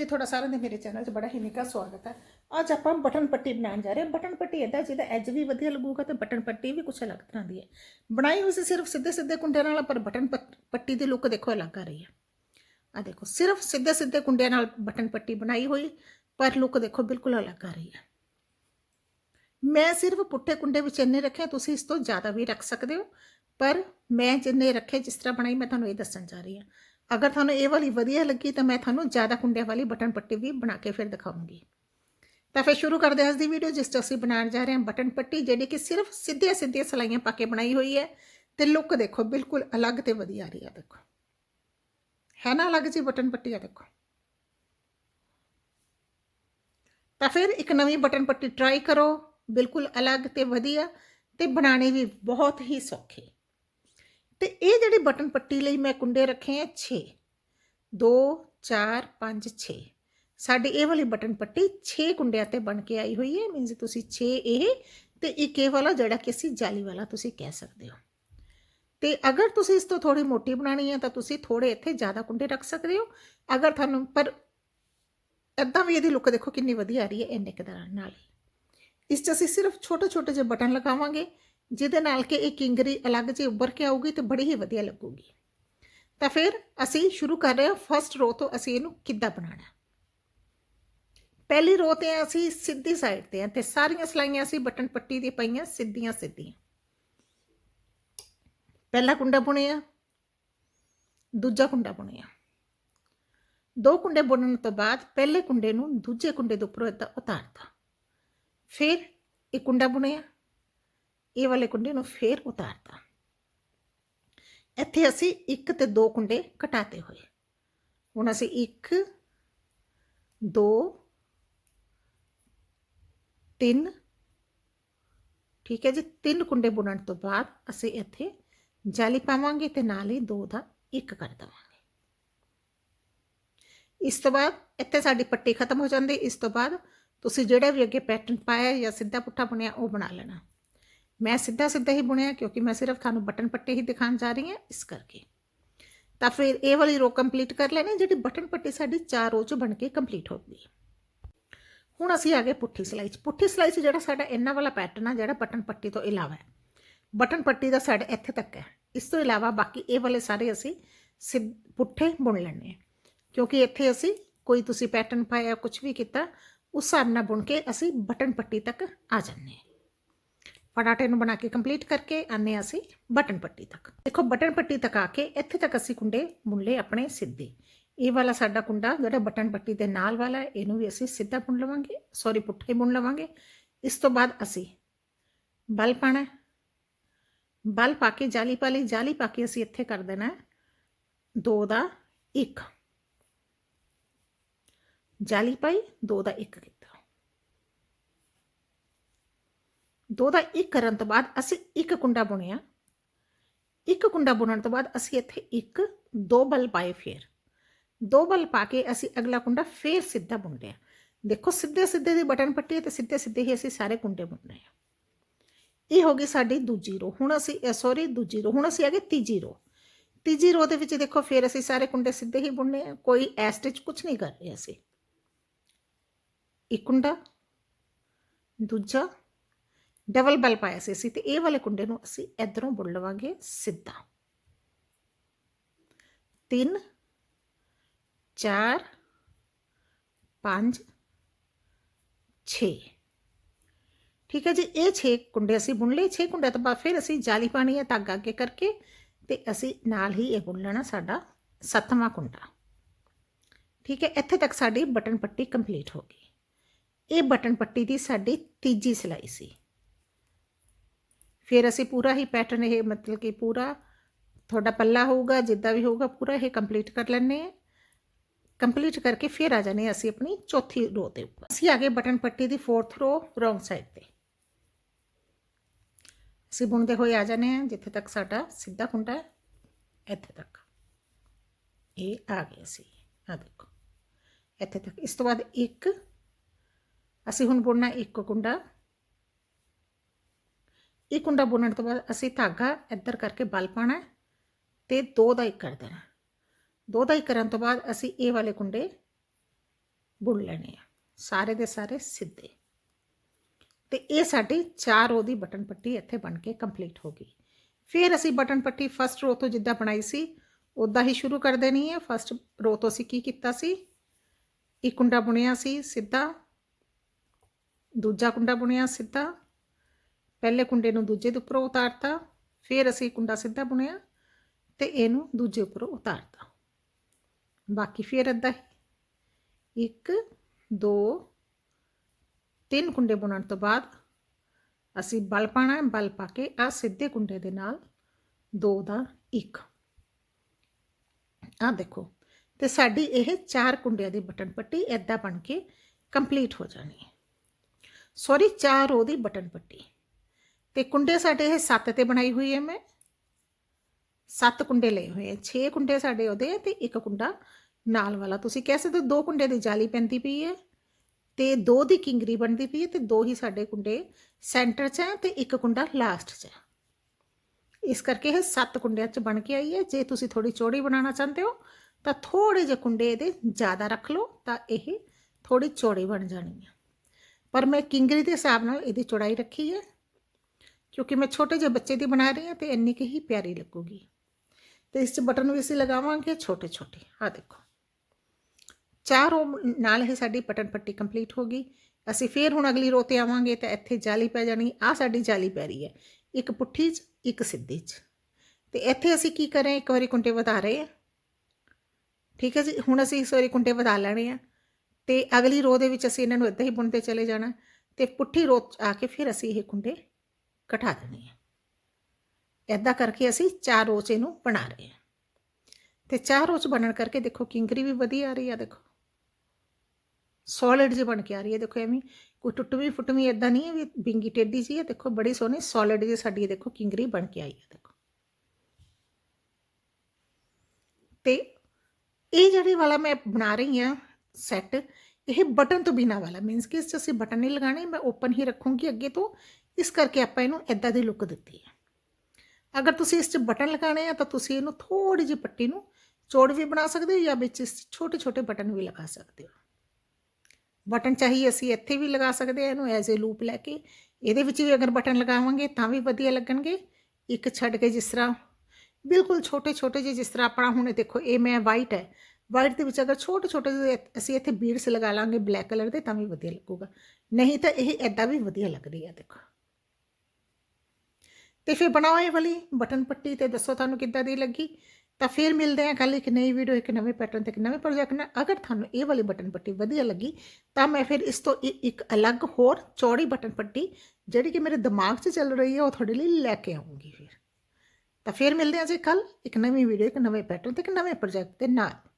ਜੀ ਤੁਹਾਡਾ ਸਾਰਿਆਂ ਦਾ ਮੇਰੇ ਚੈਨਲ 'ਚ ਬੜਾ ਹੀ ਨਿੱਘਾ ਸਵਾਗਤ ਹੈ। ਅੱਜ ਆਪਾਂ ਬਟਨ ਪੱਟੀ ਬਣਾਉਣ ਜਾ ਰਹੇ ਹਾਂ। ਬਟਨ ਪੱਟੀ ਇਦਾਂ ਜਿਹਦਾ ਐਜ ਵੀ ਵਧੀਆ ਲੱਗੂਗਾ ਤੇ ਬਟਨ ਪੱਟੀ ਵੀ ਕੁਛ ਅਲੱਗ ਤਰ੍ਹਾਂ ਦੀ ਹੈ। ਬਣਾਈ ਹੋਈ ਸੀ ਸਿਰਫ ਸਿੱਧੇ ਸਿੱਧੇ ਕੁੰਡਿਆਂ ਨਾਲ, ਪਰ ਬਟਨ ਪੱਟੀ ਦੀ ਲੁੱਕ ਦੇਖੋ ਅਲੱਗ ਆ ਰਹੀ ਹੈ। ਆ ਦੇਖੋ, ਸਿਰਫ ਸਿੱਧੇ ਸਿੱਧੇ ਕੁੰਡਿਆਂ ਨਾਲ ਬਟਨ ਪੱਟੀ ਬਣਾਈ ਹੋਈ, ਪਰ ਲੁੱਕ ਦੇਖੋ ਬਿਲਕੁਲ ਅਲੱਗ ਆ ਰਹੀ ਹੈ। ਮੈਂ ਸਿਰਫ ਪੁੱਠੇ ਕੁੰਡੇ ਵਿੱਚ ਇੰਨੇ ਰੱਖੇ ਤੁਸੀਂ ਇਸ ਤੋਂ ਜ਼ਿਆਦਾ ਵੀ ਰੱਖ ਸਕਦੇ ਹੋ। ਪਰ ਮੈਂ ਜਿੰਨੇ ਰੱਖੇ, ਜਿਸ ਤਰ੍ਹਾਂ ਬਣਾਈ, ਮੈਂ ਤੁਹਾਨੂੰ ਇਹ ਦੱਸਣ ਜਾ ਰਹੀ ਹਾਂ। ਅਗਰ ਤੁਹਾਨੂੰ ਇਹ ਵਾਲੀ ਵਧੀਆ ਲੱਗੀ ਤਾਂ ਮੈਂ ਤੁਹਾਨੂੰ ਜ਼ਿਆਦਾ ਕੁੰਡਿਆਂ ਵਾਲੀ ਬਟਨ ਪੱਟੀ ਵੀ ਬਣਾ ਕੇ ਫਿਰ ਦਿਖਾਉਂਗੀ। ਤਾਂ ਫਿਰ ਸ਼ੁਰੂ ਕਰਦੇ ਹਾਂ ਅੱਜ ਦੀ ਵੀਡੀਓ ਜਿਸ 'ਚ ਅਸੀਂ ਬਣਾਉਣ ਜਾ ਰਹੇ ਹਾਂ ਬਟਨ ਪੱਟੀ, ਜਿਹੜੀ ਕਿ ਸਿਰਫ ਸਿੱਧੀਆਂ ਸਿੱਧੀਆਂ ਸਲਾਈਆਂ ਪਾ ਕੇ ਬਣਾਈ ਹੋਈ ਹੈ ਤੇ ਲੁੱਕ ਦੇਖੋ ਬਿਲਕੁਲ ਅਲੱਗ ਤੇ ਵਧੀਆ ਆ ਰਹੀ ਆ ਦੇਖੋ। ਹੈ ਨਾ ਅਲੱਗ ਜੀ ਬਟਨ ਪੱਟੀ ਆ ਦੇਖੋ। ਤਾਂ ਫਿਰ ਇੱਕ ਨਵੀਂ ਬਟਨ ਪੱਟੀ ਟਰਾਈ ਕਰੋ, ਬਿਲਕੁਲ ਅਲੱਗ ਤੇ ਵਧੀਆ ਤੇ ਬਣਾਣੇ ਵੀ ਬਹੁਤ ਹੀ ਸੌਖੀ। ਤੇ ਇਹ ਜਿਹੜੀ ਬਟਨ ਪੱਟੀ ਲਈ ਮੈਂ ਕੁੰਡੇ ਰੱਖੇ ਆ 6 2 4 5 6 ਸਾਡੀ ਇਹ ਵਾਲੀ ਬਟਨ ਪੱਟੀ 6 ਕੁੰਡਿਆਂ ਤੇ ਬਣ ਕੇ ਆਈ ਹੋਈ ਹੈ ਮੀਨਸ ਤੁਸੀਂ 6 ਇਹ ਤੇ ਇੱਕ ਇਹ ਵਾਲਾ ਜਿਹੜਾ ਕਿ ਅਸੀਂ ਜਾਲੀ ਵਾਲਾ ਤੁਸੀਂ ਕਹਿ ਸਕਦੇ ਹੋ। ਤੇ ਅਗਰ ਤੁਸੀਂ ਇਸ ਤੋਂ ਥੋੜੀ ਮੋਟੀ ਬਣਾਣੀ ਹੈ ਤਾਂ ਤੁਸੀਂ ਥੋੜੇ ਇੱਥੇ ਜ਼ਿਆਦਾ ਕੁੰਡੇ ਰੱਖ ਸਕਦੇ ਹੋ। ਅਗਰ ਤੁਹਾਨੂੰ, ਪਰ ਇਦਾਂ ਵੀ ਇਹਦੀ ਲੁੱਕ ਦੇਖੋ ਕਿੰਨੀ ਵਧੀਆ ਆ ਰਹੀ ਹੈ ਇੰਨੇ ਕੁ ਤਰ੍ਹਾਂ ਨਾਲ। ਇਸ 'ਚ ਅਸੀਂ ਸਿਰਫ ਛੋਟੇ ਛੋਟੇ ਜਿਹੇ ਬਟਨ ਲਗਾਵਾਂਗੇ। ਜਿਹਦੇ ਨਾਲ ਕਿ ਇਹ ਕਿੰਗਰੀ ਅਲੱਗ ਜਿਹੀ ਉੱਭਰ ਕੇ ਆਊਗੀ ਤੇ ਬੜੀ ਹੀ ਵਧੀਆ ਲੱਗੂਗੀ। ਤਾਂ ਫਿਰ ਅਸੀਂ ਸ਼ੁਰੂ ਕਰ ਰਹੇ ਹਾਂ ਫਸਟ ਰੋ ਤੋਂ ਅਸੀਂ ਇਹਨੂੰ ਕਿੱਦਾਂ ਬਣਾਉਣਾ। ਪਹਿਲੀ ਰੋ ਤੇ ਅਸੀਂ ਸਿੱਧੀ ਸਾਈਡ ਤੇ ਆ ਤੇ ਸਾਰੀਆਂ ਸਲਾਈਆਂ ਅਸੀਂ ਬਟਨ ਪੱਟੀ ਦੀ ਪਈਆਂ ਸਿੱਧੀਆਂ ਸਿੱਧੀਆਂ। ਪਹਿਲਾ ਕੁੰਡਾ ਬੁਣਿਆ ਦੂਜਾ ਕੁੰਡਾ ਬੁਣਿਆ ਦੋ ਕੁੰਡੇ ਬੁਣਨ ਤੋਂ ਬਾਅਦ ਪਹਿਲੇ ਕੁੰਡੇ ਨੂੰ ਦੂਜੇ ਕੁੰਡੇ ਦੇ ਉੱਪਰੋਂ ਏਦਾਂ ਉਤਾਰਤਾ। ਫਿਰ ਇਹ ਕੁੰਡਾ ਬੁਣਿਆ ਇਹ ਵਾਲੇ ਕੁੰਡੇ ਨੂੰ ਫੇਰ ਉਤਾਰਤਾ। ਇੱਥੇ ਅਸੀਂ ਇੱਕ ਤੇ ਦੋ ਕੁੰਡੇ ਘਟਾਤੇ ਹੋਏ। ਹੁਣ ਅਸੀਂ ਇੱਕ, ਦੋ, ਤਿੰਨ, ਠੀਕ ਹੈ ਜੀ, ਤਿੰਨ ਕੁੰਡੇ ਬੁਣਨ ਤੋਂ ਬਾਅਦ ਅਸੀਂ ਇੱਥੇ ਜਾਲੀ ਪਾਵਾਂਗੇ ਤੇ ਨਾਲ ਹੀ ਦੋ ਦਾ ਇੱਕ ਕਰ ਦੇਵਾਂਗੇ। ਇਸ ਤੋਂ ਬਾਅਦ ਇੱਥੇ ਸਾਡੀ ਪੱਟੀ ਖਤਮ ਹੋ ਜਾਂਦੀ। ਇਸ ਤੋਂ ਬਾਅਦ ਤੁਸੀਂ ਜਿਹੜਾ ਵੀ ਅੱਗੇ ਪੈਟਰਨ ਪਾਇਆ ਜਾਂ ਸਿੱਧਾ ਪੁੱਠਾ ਬੁਣਿਆ ਉਹ ਬਣਾ ਲੈਣਾ। ਮੈਂ ਸਿੱਧਾ ਸਿੱਧਾ ਹੀ ਬੁਣਿਆ ਕਿਉਂਕਿ ਮੈਂ ਸਿਰਫ ਤੁਹਾਨੂੰ ਬਟਨ ਪੱਟੇ ਹੀ ਦਿਖਾਉਣ ਜਾ ਰਹੀ ਹਾਂ ਇਸ ਕਰਕੇ ਤਾਂ ਫਿਰ ਇਹ ਵਾਲੀ ਰੋ ਕੰਪਲੀਟ ਕਰ ਲੈਣੀ ਜਿਹੜੀ ਬਟਨ ਪੱਟੀ ਸਾਡੀ ਚਾਰ ਰੋ ਚ ਬਣ ਕੇ ਕੰਪਲੀਟ ਹੋ ਗਈ ਹੁਣ ਅਸੀਂ ਆ ਗਏ ਪੁੱਠੀ ਸਿਲਾਈ 'ਚ ਪੁੱਠੀ ਸਿਲਾਈ 'ਚ ਜਿਹੜਾ ਸਾਡਾ ਇਹਨਾਂ ਵਾਲਾ ਪੈਟਰਨ ਆ ਜਿਹੜਾ ਬਟਨ ਪੱਟੀ ਤੋਂ ਇਲਾਵਾ ਹੈ ਬਟਨ ਪੱਟੀ ਦਾ ਸਾਡਾ ਇੱਥੇ ਤੱਕ ਹੈ ਇਸ ਤੋਂ ਇਲਾਵਾ ਬਾਕੀ ਇਹ ਵਾਲੇ ਸਾਰੇ ਅਸੀਂ ਸਿੱਧ ਪੁੱਠੇ ਬੁਣ ਲੈਣੇ ਆ ਕਿਉਂਕਿ ਇੱਥੇ ਅਸੀਂ ਕੋਈ ਤੁਸੀਂ ਪੈਟਰਨ ਪਾਇਆ ਕੁਝ ਵੀ ਕੀਤਾ ਉਸ ਹਿਸਾਬ ਨਾਲ ਬੁਣ ਕੇ ਅਸੀਂ ਬਟਨ ਪੱਟੀ ਤੱਕ ਆ ਜਾਂਦੇ ਹਾਂ ਫਟਾਟੇ ਨੂੰ ਬਣਾ ਕੇ ਕੰਪਲੀਟ ਕਰਕੇ ਆਨੇ ਅਸੀਂ ਬਟਨ ਪੱਟੀ ਤੱਕ। ਦੇਖੋ, ਬਟਨ ਪੱਟੀ ਤੱਕ ਆ ਕੇ ਇੱਥੇ ਤੱਕ ਅਸੀਂ ਕੁੰਡੇ ਬੁਣ ਲਏ ਆਪਣੇ ਸਿੱਧੇ। ਇਹ ਵਾਲਾ ਸਾਡਾ ਕੁੰਡਾ ਜਿਹੜਾ ਬਟਨ ਪੱਟੀ ਦੇ ਨਾਲ ਵਾਲਾ ਇਹਨੂੰ ਵੀ ਅਸੀਂ ਸਿੱਧਾ ਬੁਣ ਲਵਾਂਗੇ ਸੌਰੀ ਪੁੱਠੇ ਬੁਣ ਲਵਾਂਗੇ। ਇਸ ਤੋਂ ਬਾਅਦ ਅਸੀਂ ਬਲ ਪਾਣਾ ਬਲ ਪਾ ਕੇ ਜਾਲੀ ਪਾ ਲਈ, ਜਾਲੀ ਪਾ ਕੇ ਅਸੀਂ ਇੱਥੇ ਕਰ ਦੇਣਾ ਹੈ ਦੋ ਦਾ ਇੱਕ। ਜਾਲੀ ਪਾਈ, ਦੋ ਦਾ ਇੱਕ ਕੀਤਾ। ਦੋ ਦਾ ਇੱਕ ਕਰਨ ਤੋਂ ਬਾਅਦ ਅਸੀਂ ਇੱਕ ਕੁੰਡਾ ਬੁਣਿਆ ਇੱਕ ਕੁੰਡਾ ਬੁਣਨ ਤੋਂ ਬਾਅਦ ਅਸੀਂ ਇੱਥੇ ਇੱਕ, ਦੋ ਬਲ ਪਾਏ ਫੇਰ। ਦੋ ਬਲ ਪਾ ਕੇ ਅਸੀਂ ਅਗਲਾ ਕੁੰਡਾ ਫੇਰ ਸਿੱਧਾ ਬੁਣ ਲਿਆ ਦੇਖੋ ਸਿੱਧੇ ਸਿੱਧੇ ਦੀ ਬਟਨ ਪੱਟੀ ਹੈ ਤੇ ਸਿੱਧੇ ਸਿੱਧੇ ਹੀ ਅਸੀਂ ਸਾਰੇ ਕੁੰਡੇ ਬੁਣ ਰਹੇ ਹਾਂ ਇਹ ਹੋ ਗਈ ਸਾਡੀ ਦੂਜੀ ਰੋ। ਹੁਣ ਅਸੀਂ ਸੌਰੀ ਦੂਜੀ ਰੋ। ਹੁਣ ਅਸੀਂ ਆ ਗਏ ਤੀਜੀ ਰੋ। ਤੀਜੀ ਰੋ ਦੇ ਵਿੱਚ ਦੇਖੋ ਫੇਰ ਅਸੀਂ ਸਾਰੇ ਕੁੰਡੇ ਸਿੱਧੇ ਹੀ ਬੁਣਨੇ ਆ। ਕੋਈ ਐ ਸਟਿਚ ਕੁਝ ਨਹੀਂ ਕਰ ਰਹੇ ਅਸੀਂ। ਇੱਕ ਕੁੰਡਾ, ਦੂਜਾ ਡਬਲ ਬਲ ਪਾਇਆ ਸੀ ਅਸੀਂ ਤੇ ਇਹ ਵਾਲੇ ਕੁੰਡੇ ਨੂੰ ਅਸੀਂ ਇਧਰੋਂ ਬੁਣ ਲਵਾਂਗੇ ਸਿੱਧਾ। 3 4 5 6 ਠੀਕ ਹੈ ਜੀ, ਇਹ 6 ਕੁੰਡੇ ਅਸੀਂ ਬੁਣ ਲਏ। 6 ਕੁੰਡੇ ਤੋਂ ਬਾਅਦ ਫਿਰ ਅਸੀਂ ਜਾਲੀ ਪਾਣੀ ਹੈ ਧਾਗਾ ਅੱਗੇ ਕਰਕੇ ਤੇ ਅਸੀਂ ਨਾਲ ਹੀ ਇਹ ਬੁਣ ਲੈਣਾ ਸਾਡਾ ਸੱਤਵਾਂ ਕੁੰਡਾ। ਠੀਕ ਹੈ, ਇੱਥੇ ਤੱਕ ਸਾਡੀ ਬਟਨ ਪੱਟੀ ਕੰਪਲੀਟ ਹੋ ਗਈ। ਇਹ ਬਟਨ ਪੱਟੀ ਦੀ ਸਾਡੀ ਤੀਜੀ ਸਿਲਾਈ ਸੀ। ਫਿਰ ਅਸੀਂ ਪੂਰਾ ਹੀ ਪੈਟਰਨ ਇਹ ਮਤਲਬ ਕਿ ਪੂਰਾ ਤੁਹਾਡਾ ਪੱਲਾ ਹੋਊਗਾ, ਜਿੱਦਾਂ ਵੀ ਹੋਊਗਾ, ਪੂਰਾ ਇਹ ਕੰਪਲੀਟ ਕਰ ਲੈਣੇ ਆ ਕੰਪਲੀਟ ਕਰਕੇ ਫਿਰ ਆ ਜਾਣੇ ਅਸੀਂ ਆਪਣੀ ਚੌਥੀ ਰੋ ਤੇ ਉੱਪਰ। ਅਸੀਂ ਆ ਗਏ ਬਟਨ ਪੱਟੀ ਦੀ ਫੋਰਥ ਰੋ ਰੋਂਗ ਸਾਈਡ ਤੇ। ਅਸੀਂ ਬੁਣਦੇ ਹੋਏ ਆ ਜਾਣੇ ਆ ਜਿੱਥੇ ਤੱਕ ਸਾਡਾ ਸਿੱਧਾ ਕੁੰਡਾ ਹੈ, ਇੱਥੇ ਤੱਕ। ਇਹ ਆ ਗਏ ਅਸੀਂ। ਆ ਦੇਖੋ। ਇੱਥੇ ਤੱਕ। ਇਸ ਤੋਂ ਬਾਅਦ ਇੱਕ, ਅਸੀਂ ਹੁਣ ਬੁਣਨਾ ਇੱਕ ਕੁੰਡਾ। ਇਹ ਕੁੰਡਾ ਬੁਣਨ ਤੋਂ ਬਾਅਦ ਅਸੀਂ ਧਾਗਾ ਇੱਧਰ ਕਰਕੇ ਬਲ ਪਾਣਾ ਹੈ ਤੇ ਦੋ ਦਾ ਇੱਕ ਕਰ ਦੇਣਾ ਦੋ ਦਾ ਇੱਕ ਕਰਨ ਤੋਂ ਬਾਅਦ ਅਸੀਂ ਇਹ ਵਾਲੇ ਕੁੰਡੇ ਬੁਣ ਲੈਣੇ ਆ। ਸਾਰੇ ਦੇ ਸਾਰੇ ਸਿੱਧੇ। ਤੇ ਇਹ ਸਾਡੀ 4 ਰੋ ਦੀ ਬਟਨ ਪੱਟੀ ਇੱਥੇ ਬਣ ਕੇ ਕੰਪਲੀਟ ਹੋ ਗਈ। ਫਿਰ ਅਸੀਂ ਬਟਨ ਪੱਟੀ ਫਸਟ ਰੋ ਤੋਂ ਜਿੱਦਾਂ ਬਣਾਈ ਸੀ ਉਦਾਂ ਹੀ ਸ਼ੁਰੂ ਕਰ ਦੇਣੀ ਹੈ। ਫਸਟ ਰੋ ਤੋਂ ਅਸੀਂ ਕੀ ਕੀਤਾ ਸੀ? ਇੱਕ ਕੁੰਡਾ ਬੁਣਿਆ ਸੀ ਸਿੱਧਾ। ਦੂਜਾ ਕੁੰਡਾ ਬੁਣਿਆ ਸਿੱਧਾ। ਪਹਿਲੇ ਕੁੰਡੇ ਨੂੰ ਦੂਜੇ ਦੇ ਉੱਪਰੋਂ ਉਤਾਰਤਾ, ਫਿਰ ਅਸੀਂ ਕੁੰਡਾ ਸਿੱਧਾ ਬੁਣਿਆ ਤੇ ਇਹਨੂੰ ਦੂਜੇ ਉੱਪਰੋਂ ਉਤਾਰਤਾ। ਬਾਕੀ ਫਿਰ ਏਦਾਂ ਹੀ। ਇੱਕ, ਦੋ, ਤਿੰਨ ਕੁੰਡੇ ਬੁਣਨ ਤੋਂ ਬਾਅਦ ਅਸੀਂ ਬਲ ਪਾਣਾ ਹੈ, ਬਲ ਪਾ ਕੇ ਆ ਸਿੱਧੇ ਕੁੰਡੇ ਦੇ ਨਾਲ ਦੋ ਦਾ ਇੱਕ। ਆ ਦੇਖੋ, ਤੇ ਸਾਡੀ ਇਹ ਚਾਰ ਕੁੰਡਿਆਂ ਦੀ ਬਟਨ ਪੱਟੀ ਐਦਾਂ ਬਣ ਕੇ ਕੰਪਲੀਟ ਹੋ ਜਾਣੀ ਹੈ। ਸੌਰੀ ਚਾਰ ਉਹਦੀ ਬਟਨ ਪੱਟੀ। ਤੇ ਕੁੰਡੇ ਸਾਡੇ ਇਹ ਸੱਤ ਤੇ ਬਣਾਈ ਹੋਈ ਹੈ ਮੈਂ। ਸੱਤ ਕੁੰਡੇ ਲਏ ਹੋਏ ਆ। 6 ਕੁੰਡੇ ਸਾਡੇ ਉਹਦੇ ਆ ਤੇ ਇੱਕ ਕੁੰਡਾ ਨਾਲ ਵਾਲਾ। ਤੁਸੀਂ ਕਹਿ ਸਕਦੇ ਹੋ ਦੋ ਕੁੰਡੇ ਦੀ ਜਾਲੀ ਪੈਂਦੀ ਪਈ ਹੈ ਤੇ ਦੋ ਦੀ ਕਿੰਗਰੀ ਬਣਦੀ ਪਈ ਹੈ ਤੇ ਦੋ ਹੀ ਸਾਡੇ ਕੁੰਡੇ ਸੈਂਟਰ 'ਚ ਹੈ ਤੇ ਇੱਕ ਕੁੰਡਾ ਲਾਸਟ 'ਚ ਹੈ। ਇਸ ਕਰਕੇ ਇਹ ਸੱਤ ਕੁੰਡਿਆਂ 'ਚ ਬਣ ਕੇ ਆਈ ਹੈ। ਜੇ ਤੁਸੀਂ ਥੋੜੀ ਚੌੜੀ ਬਣਾਉਣਾ ਚਾਹੁੰਦੇ ਹੋ ਤਾਂ ਥੋੜੇ ਜਿਹੇ ਕੁੰਡੇ ਇਹਦੇ ਜ਼ਿਆਦਾ ਰੱਖ ਲਓ ਤਾਂ ਇਹ ਥੋੜੀ ਚੌੜੀ ਬਣ ਜਾਣੀ ਹੈ। ਪਰ ਮੈਂ ਕਿੰਗਰੀ ਦੇ ਹਿਸਾਬ ਨਾਲ ਇਹਦੀ ਚੌੜਾਈ ਰੱਖੀ ਹੈ। ਕਿਉਂਕਿ ਮੈਂ ਛੋਟੇ ਜਿਹੇ ਬੱਚੇ ਦੀ ਬਣਾ ਰਹੀ ਹਾਂ ਤੇ ਇੰਨੀ ਕੁ ਹੀ ਪਿਆਰੀ ਲੱਗੂਗੀ। ਤੇ ਇਸ 'ਚ ਬਟਨ ਵੀ ਅਸੀਂ ਲਗਾਵਾਂਗੇ ਛੋਟੇ ਛੋਟੇ। ਆ ਦੇਖੋ। ਚਾਰ ਰੋ ਨਾਲ ਹੀ ਸਾਡੀ ਬਟਨ ਪੱਟੀ ਕੰਪਲੀਟ ਹੋ ਗਈ। ਅਸੀਂ ਫੇਰ ਹੁਣ ਅਗਲੀ ਰੋ ਤੇ ਆਵਾਂਗੇ ਤਾਂ ਇੱਥੇ ਜਾਲੀ ਪੈ ਜਾਣੀ। ਆ ਸਾਡੀ ਜਾਲੀ ਪੈ ਰਹੀ ਹੈ। ਇੱਕ ਪੁੱਠੀ 'ਚ, ਇੱਕ ਸਿੱਧੀ 'ਚ। ਤੇ ਇੱਥੇ ਅਸੀਂ ਕੀ ਕਰਾਂ, ਇੱਕ ਵਾਰੀ ਕੁੰਟੇ ਵਧਾ ਰਹੇ ਆ ਠੀਕ ਹੈ ਜੀ? ਹੁਣ ਅਸੀਂ ਇਸ ਵਾਰੀ ਕੁੰਟੇ ਵਧਾ ਲੈਣੇ ਆ। ਤੇ ਅਗਲੀ ਰੋ ਦੇ ਵਿੱਚ ਅਸੀਂ ਇਹਨਾਂ ਨੂੰ ਇੱਦਾਂ ਹੀ ਬੁਣਦੇ ਚਲੇ ਜਾਣਾ। ਤੇ ਪੁੱਠੀ ਰੋ 'ਚ ਆ ਕੇ ਫਿਰ ਅਸੀਂ ਇਹ ਕੁੰਡੇ ਘਟਾ ਦੇਣੀ ਹੈ ਇੱਦਾਂ ਕਰਕੇ ਅਸੀਂ ਚਾਰ ਰੋ ਇਹਨੂੰ ਬਣਾ ਰਹੇ ਹਾਂ ਤੇ ਚਾਰ ਰੋ ਬਣਨ ਕਰਕੇ ਦੇਖੋ ਕਿੰਗਰੀ ਵੀ ਵਧੀਆ ਆ ਰਹੀ ਆ, ਦੇਖੋ। ਸੋਲਿਡ ਜਿਹੀ ਬਣ ਕੇ ਆ ਰਹੀ ਹੈ ਦੇਖੋ ਐਵੇਂ ਕੋਈ ਟੁੱਟਵੀਂ ਫੁੱਟਵੀਂ ਇਦਾਂ ਨਹੀਂ ਹੈ ਵੀ ਬਿੰਗੀ ਟੇਢੀ ਸੀ ਹੈ ਦੇਖੋ ਬੜੀ ਸੋਹਣੀ ਸੋਲਿਡ ਜਿਹੀ ਸਾਡੀ ਦੇਖੋ ਕਿੰਗਰੀ ਬਣ ਕੇ ਆਈ ਹੈ ਦੇਖੋ। ਤੇ ਇਹ ਜਿਹੜੀ ਵਾਲਾ ਮੈਂ ਬਣਾ ਰਹੀ ਹਾਂ ਸੈੱਟ ਇਹ ਬਟਨ ਤੋਂ ਬਿਨਾ ਵਾਲਾ। ਮੀਨਸ ਕਿ ਇਸ 'ਚ ਅਸੀਂ ਬਟਨ ਨਹੀਂ ਲਗਾਣੇ ਮੈਂ ਓਪਨ ਹੀ ਰੱਖੂੰਗੀ ਅੱਗੇ ਤੋਂ। ਇਸ ਕਰਕੇ ਆਪਾਂ ਇਹਨੂੰ ਇਦਾਂ ਦੀ ਲੁੱਕ ਦਿੱਤੀ ਹੈ। ਅਗਰ ਤੁਸੀਂ ਇਸ 'ਚ ਬਟਨ ਲਗਾਣੇ ਆ ਤਾਂ ਤੁਸੀਂ ਇਹਨੂੰ ਥੋੜੀ ਜਿਹੀ ਪੱਟੀ ਨੂੰ ਚੌੜ ਵੀ ਬਣਾ ਸਕਦੇ ਹੋ ਜਾਂ ਵਿੱਚ ਇਸ ਛੋਟੇ ਛੋਟੇ ਬਟਨ ਵੀ ਲਗਾ ਸਕਦੇ ਹੋ। ਬਟਨ ਚਾਹੀਏ ਅਸੀਂ ਇੱਥੇ ਵੀ ਲਗਾ ਸਕਦੇ ਆ, ਇਹਨੂੰ ਐਜ਼ ਅ ਲੂਪ ਲੈ ਕੇ। ਇਹਦੇ ਵਿੱਚ ਵੀ ਅਗਰ ਬਟਨ ਲਗਾਵਾਂਗੇ ਤਾਂ ਵੀ ਵਧੀਆ ਲੱਗਣਗੇ। ਇੱਕ ਛੱਡ ਕੇ ਜਿਸ ਤਰ੍ਹਾਂ, ਬਿਲਕੁਲ ਛੋਟੇ ਛੋਟੇ ਜਿਹੇ ਜਿਸ ਤਰ੍ਹਾਂ ਆਪਣਾ ਹੁਣ ਦੇਖੋ, ਇਹ ਮੈਂ ਵਾਈਟ ਹੈ। ਵਾਈਟ ਦੇ ਵਿੱਚ ਅਗਰ ਛੋਟੇ ਛੋਟੇ ਜਿਹੇ ਅਸੀਂ ਇੱਥੇ ਬੀਡਸ ਲਗਾ ਲਾਂਗੇ ਬਲੈਕ ਕਲਰ ਦੇ ਤਾਂ ਵੀ ਵਧੀਆ ਲੱਗੂਗਾ। ਨਹੀਂ ਤਾਂ ਇਹ ਐਦਾਂ ਵੀ ਵਧੀਆ ਲੱਗ ਰਹੀ ਹੈ ਦੇਖੋ। ਤੇ ਫਿਰ ਬਣਾਓ ਇਹ ਵਾਲੀ ਬਟਨ ਪੱਟੀ ਤੇ ਦੱਸੋ ਤੁਹਾਨੂੰ ਕਿੱਦਾਂ ਦੀ ਲੱਗੀ। ਤਾਂ ਫਿਰ ਮਿਲਦੇ ਹਾਂ ਕੱਲ ਇੱਕ ਨਈ ਵੀਡੀਓ ਇੱਕ ਨਵੇਂ ਪੈਟਰਨ ਤੇ ਇੱਕ ਨਵੇਂ ਪ੍ਰੋਜੈਕਟ ਨਾਲ। ਅਗਰ ਤੁਹਾਨੂੰ ਇਹ ਵਾਲੀ ਬਟਨ ਪੱਟੀ ਵਧੀਆ ਲੱਗੀ, ਤਾਂ ਮੈਂ ਫਿਰ ਇਸ ਤੋਂ ਇ- ਇੱਕ ਅਲੱਗ ਹੋਰ ਚੌੜੀ ਬਟਨ ਪੱਟੀ, ਜਿਹੜੀ ਕਿ ਮੇਰੇ ਦਿਮਾਗ 'ਚ ਚੱਲ ਰਹੀ ਹੈ, ਉਹ ਤੁਹਾਡੇ ਲਈ ਲੈ ਕੇ ਆਉਂਗੀ ਫਿਰ। ਤਾਂ ਫਿਰ ਮਿਲਦੇ ਹਾਂ ਜੀ ਕੱਲ ਇੱਕ ਨਵੀਂ ਵੀਡੀਓ ਇੱਕ ਨਵੇਂ ਪੈਟਰਨ ਤੇ ਇੱਕ ਨਵੇਂ ਪ੍ਰੋਜੈਕਟ ਦੇ ਨਾਲ।